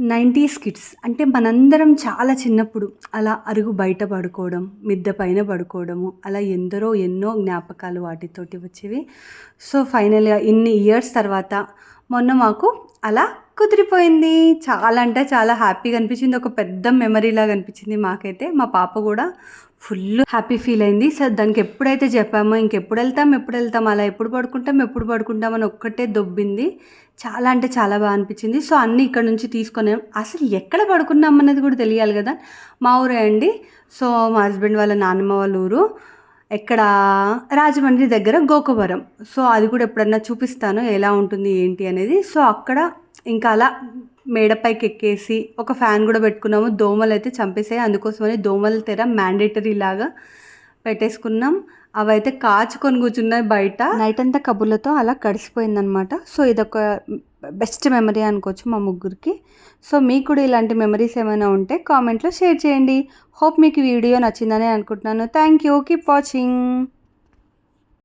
Nineties kids అంటే మనందరం చాలా చిన్నప్పుడు అలా అరుగు బయట పడుకోవడం మిద్దె పైన పడుకోవడము అలా ఎందరో ఎన్నో జ్ఞాపకాలు వాటితోటి వచ్చేవి. సో ఫైనల్గా ఇన్ని ఇయర్స్ తర్వాత మొన్న మాకు అలా కుదిరిపోయింది. చాలా అంటే చాలా హ్యాపీగా అనిపించింది. ఒక పెద్ద మెమరీలాగా అనిపించింది మాకైతే. మా పాప కూడా ఫుల్ హ్యాపీ ఫీల్ అయింది. సార్ దానికి ఎప్పుడైతే చెప్పామో ఇంకెప్పుడు వెళ్తాం ఎప్పుడు వెళ్తాం అలా ఎప్పుడు పడుకుంటాం ఎప్పుడు పడుకుంటాం అని ఒక్కటే దొబ్బింది. చాలా అంటే చాలా బాగా అనిపించింది. సో అన్నీ ఇక్కడ నుంచి తీసుకొని అసలు ఎక్కడ పడుకున్నాం అన్నది కూడా తెలియాలి కదా. మా ఊరే అండి. సో మా హస్బెండ్ వాళ్ళ నాన్నమ్మ వాళ్ళ ఊరు. ఎక్కడ? రాజమండ్రి దగ్గర గోకవరం. సో అది కూడా ఎప్పుడన్నా చూపిస్తాను. ఎలా ఉంటుంది ఏంటి అనేది. సో అక్కడ ఇంకా అలా మేడపైకి ఎక్కేసి ఒక ఫ్యాన్ కూడా పెట్టుకున్నాము. దోమలు అయితే చంపేసాయి. అందుకోసమని దోమల తెర మ్యాండేటరీ లాగా పెట్టేసుకున్నాం. అవైతే కాచుకొని కూర్చున్నాయి బయట. నైట్ అంతా కబుర్లతో అలా గడిచిపోయిందనమాట సో ఇదొక బెస్ట్ మెమరీ అనుకోవచ్చు మా ముగ్గురికి. సో మీకు కూడా ఇలాంటి మెమరీస్ ఏమైనా ఉంటే కామెంట్లో షేర్ చేయండి. హోప్ మీకు వీడియో నచ్చిందని అనుకుంటున్నాను. Thank you keep watching